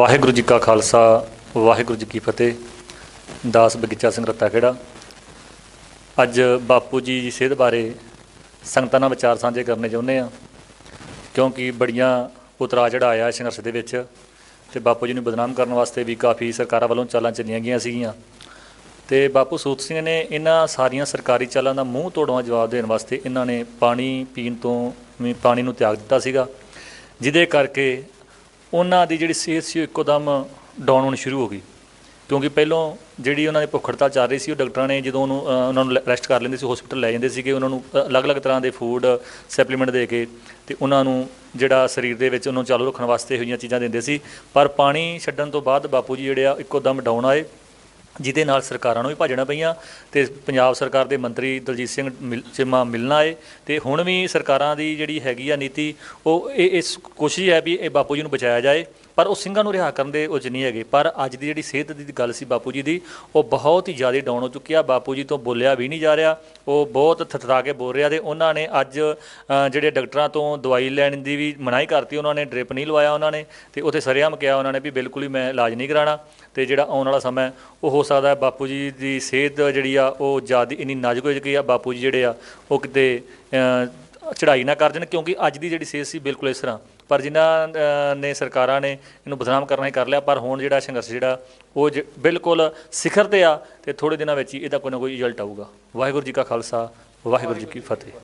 ਵਾਹਿਗੁਰੂ ਜੀ ਕਾ ਖਾਲਸਾ, ਵਾਹਿਗੁਰੂ ਜੀ ਕੀ ਫਤਿਹ। ਦਾਸ ਬਗੀਚਾ ਸਿੰਘ ਰੱਤਾ ਖੇੜਾ ਅੱਜ ਬਾਪੂ ਜੀ ਦੀ ਸਿਹਤ ਬਾਰੇ ਸੰਗਤਾਂ ਨਾਲ ਵਿਚਾਰ ਸਾਂਝੇ ਕਰਨੇ ਚਾਹੁੰਦੇ ਆ ਕਿਉਂਕਿ ਬੜੀਆਂ ਉਤਰਾ ਚੜਾਇਆ ਸੰਘਰਸ਼ ਦੇ ਵਿੱਚ, ਤੇ ਬਾਪੂ ਜੀ ਨੂੰ ਬਦਨਾਮ ਕਰਨ ਵਾਸਤੇ ਵੀ ਕਾਫੀ ਸਰਕਾਰਾਂ ਵੱਲੋਂ ਚਾਲਾਂ ਚੱਲੀਆਂ ਗਈਆਂ ਸੀਗੀਆਂ। ਤੇ ਬਾਪੂ ਸੂਤ ਸਿੰਘ ਨੇ ਇਹਨਾਂ ਸਾਰੀਆਂ ਸਰਕਾਰੀ ਚਾਲਾਂ ਦਾ ਮੂੰਹ ਤੋੜਵਾ ਜਵਾਬ ਦੇਣ ਵਾਸਤੇ ਇਹਨਾਂ ਨੇ ਪਾਣੀ ਪੀਣ ਤੋਂ ਵੀ ਪਾਣੀ ਨੂੰ ਤਿਆਗ ਦਿੱਤਾ ਸੀਗਾ, ਜਿਹਦੇ ਕਰਕੇ ਉਹਨਾਂ ਦੀ ਜਿਹੜੀ ਸਿਹਤ ਸੀ ਉਹ ਇੱਕੋਦਮ ਡਾਊਨ ਹੋਣੀ ਸ਼ੁਰੂ ਹੋ ਗਈ। ਕਿਉਂਕਿ ਪਹਿਲਾਂ ਜਿਹੜੀ ਉਹਨਾਂ ਦੀ ਭੁੱਖ ਹੜਤਾਲ ਚੱਲ ਰਹੀ ਸੀ, ਉਹ ਡਾਕਟਰਾਂ ਨੇ ਜਦੋਂ ਉਹਨੂੰ ਉਹਨਾਂ ਨੂੰ ਰੈਸਟ ਕਰ ਲੈਂਦੇ ਸੀ ਹਸਪੀਟਲ ਲੈ ਜਾਂਦੇ ਸੀਗੇ, ਉਹਨਾਂ ਨੂੰ ਅਲੱਗ-ਅਲੱਗ ਤਰ੍ਹਾਂ ਦੇ ਫੂਡ ਸਪਲੀਮੈਂਟ ਦੇ ਕੇ ਤੇ ਉਹਨਾਂ ਨੂੰ ਜਿਹੜਾ ਸਰੀਰ ਦੇ ਵਿੱਚ ਉਹਨੂੰ ਚਾਲੂ ਰੱਖਣ ਵਾਸਤੇ ਹੋਈਆਂ ਚੀਜ਼ਾਂ ਦਿੰਦੇ ਸੀ। ਪਰ ਪਾਣੀ ਛੱਡਣ ਤੋਂ ਬਾਅਦ ਬਾਪੂ ਜੀ ਜਿਹੜੇ ਆ, ਇੱਕੋ ਦਮ ਡਾਊਨ ਆਏ। ਜਿਹਦੇ ਨਾਲ ਸਰਕਾਰਾਂ ਨੂੰ ਵੀ ਭੱਜਣਾ ਪਈਆਂ ਤੇ ਪੰਜਾਬ ਸਰਕਾਰ ਦੇ ਮੰਤਰੀ ਦਲਜੀਤ ਸਿੰਘ ਮਿਲ- ਚੀਮਾ ਮਿਲਣਾ ਆਏ ਤੇ ਹੁਣ ਵੀ ਸਰਕਾਰਾਂ ਦੀ ਜਿਹੜੀ ਹੈਗੀ ਆ ਨੀਤੀ, ਉਹ ਇਹ, ਇਸ ਕੋਸ਼ਿਸ਼ ਹੈ ਵੀ ਇਹ ਬਾਪੂ ਜੀ ਨੂੰ ਬਚਾਇਆ ਜਾਏ। ਪਰ ਉਹ ਸਿੰਘਾਂ ਨੂੰ ਰਿਹਾ ਕਰਨ ਦੇ ਉਹ 'ਚ ਨਹੀਂ ਹੈਗੇ। ਪਰ ਅੱਜ ਦੀ ਜਿਹੜੀ ਸਿਹਤ ਦੀ ਗੱਲ ਸੀ ਬਾਪੂ ਜੀ ਦੀ, ਉਹ ਬਹੁਤ ਹੀ ਜ਼ਿਆਦਾ ਡਾਊਨ ਹੋ ਚੁੱਕੀ ਆ। ਬਾਪੂ ਜੀ ਤੋਂ ਬੋਲਿਆ ਵੀ ਨਹੀਂ ਜਾ ਰਿਹਾ। ਉਹ ਬਹੁਤ ਥਥਰਾ ਕੇ ਬੋਲ ਰਿਹਾ ਤੇ ਉਹਨਾਂ ਨੇ ਅੱਜ ਜਿਹੜੇ ਡਾਕਟਰਾਂ ਤੋਂ ਦਵਾਈ ਲੈਣ ਦੀ ਵੀ ਮਨਾਹੀ ਕਰਤੀ, ਉਹਨਾਂ ਨੇ ਡ੍ਰਿਪ ਨਹੀਂ ਲਵਾਇਆ ਉਹਨਾਂ ਨੇ ਤੇ ਉੱਥੇ ਸਰਿਆਮ ਕਿਹਾ ਉਹਨਾਂ ਨੇ ਵੀ ਬਿਲਕੁਲ ਹੀ ਮੈਂ ਇਲਾਜ ਨਹੀਂ ਕਰਾਣਾ ਤੇ ਜਿਹੜਾ ਆਉਣ ਵਾਲਾ ਸਮਾਂ ਉਹ ਹੋ ਸਕਦਾ ਬਾਪੂ ਜੀ ਦੀ ਸਿਹਤ ਜਿਹੜੀ ਆ, ਉਹ ਜ਼ਿਆਦਾ ਇੰਨੀ ਨਾਜ਼ੁਕ ਹੋ ਚੁੱਕੀ ਆ। ਬਾਪੂ ਜੀ ਜਿਹੜੇ ਆ, ਉਹ ਕਿਤੇ ਅ, ਚੜ੍ਹਾਈ ਨਾ ਕਰ ਦੇਣ ਕਿਉਂਕਿ ਅੱਜ ਦੀ ਜਿਹੜੀ ਸਿਹਤ ਸੀ ਬਿਲਕੁਲ ਇਸ ਤਰ੍ਹਾਂ। ਪਰ ਜਿਨ੍ਹਾਂ ਨੇ ਸਰਕਾਰਾਂ ਨੇ ਇਹਨੂੰ ਬਦਨਾਮ ਕਰਨਾ ਹੀ ਕਰ ਲਿਆ ਪਰ ਹੁਣ ਜਿਹੜਾ ਸੰਘਰਸ਼ ਜਿਹੜਾ ਉਹ ਜ- ਬਿਲਕੁਲ ਸਿਖਰ ਤੇ ਆ ਤੇ ਥੋੜੇ ਦਿਨਾਂ ਵਿੱਚ ਹੀ ਇਹਦਾ ਕੋਈ ਨਾ ਕੋਈ ਰਿਜ਼ਲਟ ਆਊਗਾ। ਵਾਹਿਗੁਰੂ ਜੀ ਕਾ ਖਾਲਸਾ ਵਾਹਿਗੁਰੂ ਜੀ ਕੀ ਫਤਿਹ।